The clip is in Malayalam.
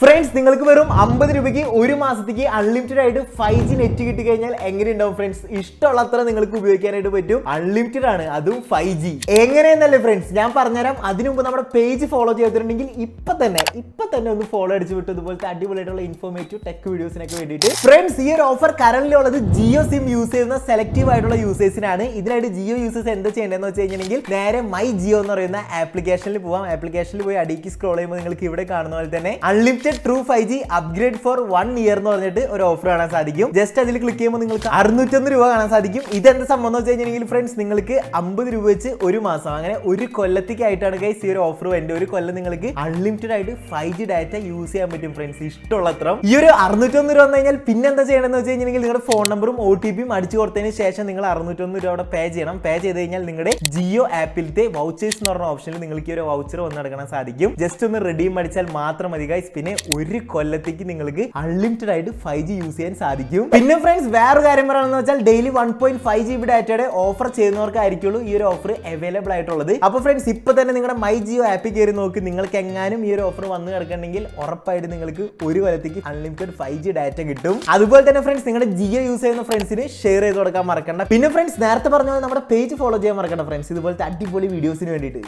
ഫ്രണ്ട്സ് നിങ്ങൾക്ക് വെറും അമ്പത് രൂപയ്ക്ക് ഒരു മാസത്തേക്ക് അൺലിമിറ്റഡ് ആയിട്ട് ഫൈവ് ജി നെറ്റ് കിട്ടി കഴിഞ്ഞാൽ എങ്ങനെ ഉണ്ടാവും ഫ്രണ്ട്സ് ഇഷ്ടമുള്ളത്ര നിങ്ങൾക്ക് ഉപയോഗിക്കാനായിട്ട് പറ്റും. അൺലിമിറ്റഡ് ആണ് അതും ഫൈവ് ജി എങ്ങനെയെന്നല്ലേ ഫ്രണ്ട്സ് ഞാൻ പറഞ്ഞുതരാം. അതിനു മുമ്പ് നമ്മുടെ പേജ് ഫോളോ ചെയ്തിട്ടുണ്ടെങ്കിൽ ഇപ്പൊ തന്നെ ഇപ്പൊ തന്നെ ഒന്ന് ഫോളോ അടിച്ച് വിട്ടു ഇതുപോലത്തെ അടിപൊളിയായിട്ടുള്ള ഇൻഫോർമേറ്റീവ് ടെക് വീഡിയോസിനൊക്കെ വേണ്ടിയിട്ട്. ഫ്രണ്ട്സ് ഈ ഒരു ഓഫർ കറന്റ് ഉള്ളത് ജിയോ സിം യൂസ് ചെയ്യുന്ന സെലക്റ്റീവ് ആയിട്ടുള്ള യൂസേഴ്സിനാണ് ഇതിനായിട്ട് ജിയോ യൂസേഴ്സ് എന്താ ചെയ്യേണ്ടതെന്ന് വെച്ച് കഴിഞ്ഞിട്ടുണ്ടെങ്കിൽ നേരെ മൈ ജിയോ എന്ന് പറയുന്ന ആപ്ലിക്കേഷനിൽ പോവാം. ആപ്ലിക്കേഷനിൽ പോയി അടിക്ക് സ്ക്രോൾ ചെയ്യുമ്പോൾ നിങ്ങൾക്ക് ഇവിടെ കാണുന്ന പോലെ തന്നെ unlimited true five G upgrade for one year എന്ന് പറഞ്ഞിട്ട് ഒരു ഓഫർ കാണാൻ സാധിക്കും. ജസ്റ്റ് അതിൽ ക്ലിക്ക് ചെയ്യുമ്പോൾ നിങ്ങൾക്ക് അറുന്നൂറ്റൊന്ന് രൂപ കാണാൻ സാധിക്കും. ഇതെന്ത് സംഭവം എന്ന് വെച്ച് കഴിഞ്ഞിട്ടുണ്ടെങ്കിൽ ഫ്രണ്ട്സ് നിങ്ങൾക്ക് അമ്പത് രൂപ വെച്ച് ഒരു മാസം അങ്ങനെ ഒരു കൊല്ലത്തേക്കായിട്ടാണ് ഗൈസ് ഈ ഒരു ഓഫർ വേണ്ടത് ഒരു കൊല്ലം നിങ്ങൾക്ക് അൺലിമിറ്റഡ് ആയിട്ട് ഫൈവ് ജി ഡാറ്റ യൂസ് ചെയ്യാൻ പറ്റും ഫ്രണ്ട്സ് ഇഷ്ടമുള്ളത്ര ഈ ഒരു അറുന്നൂറ്റൊന്ന് രൂപ വന്നു കഴിഞ്ഞാൽ പിന്നെ എന്താ ചെയ്യണമെന്ന് വെച്ച് കഴിഞ്ഞിട്ടുണ്ടെങ്കിൽ നിങ്ങളുടെ ഫോൺ നമ്പറും ഒ ടി പിയും അടിച്ചു കൊടുത്തതിന് ശേഷം നിങ്ങൾ അറുന്നൂറ്റൊന്ന് രൂപ അവിടെ പേ ചെയ്യണം. പേ ചെയ്ത് കഴിഞ്ഞാൽ നിങ്ങളുടെ ജിയോ ആപ്പിലത്തെ വൗച്ചേഴ്സ് എന്ന് പറഞ്ഞ ഓപ്ഷനിൽ നിങ്ങൾക്ക് ഈ ഒരു വൗച്ചർ വന്ന് നടക്കാൻ സാധിക്കും. ജസ്റ്റ് ഒന്ന് റെഡീം അടിച്ചാൽ മാത്രം മതി ഗൈസ് പിന്നെ ഒരു കൊല്ലത്തേക്ക് നിങ്ങൾക്ക് അൺലിമിറ്റഡ് ആയിട്ട് ഫൈവ് ജി യൂസ് ചെയ്യാൻ സാധിക്കും. പിന്നെ ഫ്രണ്ട്സ് വേറെ കാര്യം പറയുന്നത് വെച്ചാൽ daily one point five G B ഡാറ്റയുടെ ഓഫർ ചെയ്യുന്നവർക്കായിരിക്കുള്ളൂ ഈ ഒരു ഓഫർ അവൈലബിൾ ആയിട്ടുള്ളത്. അപ്പോൾ ഫ്രണ്ട്സ് ഇപ്പൊ തന്നെ നിങ്ങളുടെ മൈ ജിയോ ആപ്പിൽ കയറി നോക്കി. നിങ്ങൾക്ക് എങ്ങാനും ഈ ഒരു ഓഫർ വന്നു കിടക്കണമെങ്കിൽ ഉറപ്പായിട്ട് നിങ്ങൾക്ക് ഒരു കൊല്ലത്തേക്ക് അൺലിമിറ്റഡ് ഫൈവ് ജി ഡാറ്റ കിട്ടും. അതുപോലെ തന്നെ ഫ്രണ്ട്സ് നിങ്ങളുടെ ജിയോ യൂസ് ചെയ്യുന്ന ഫ്രണ്ട്സിന് ഷെയർ ചെയ്ത് കൊടുക്കാൻ മറക്കണ്ട. പിന്നെ ഫ്രണ്ട്സ് നേരത്തെ പറഞ്ഞ പോലെ നമ്മുടെ പേജ് ഫോളോ ചെയ്യാൻ മറക്കണ്ട ഫ്രണ്ട്സ് ഇതുപോലത്തെ അടിപൊളി വീഡിയോസിന് വേണ്ടിയിട്ട്.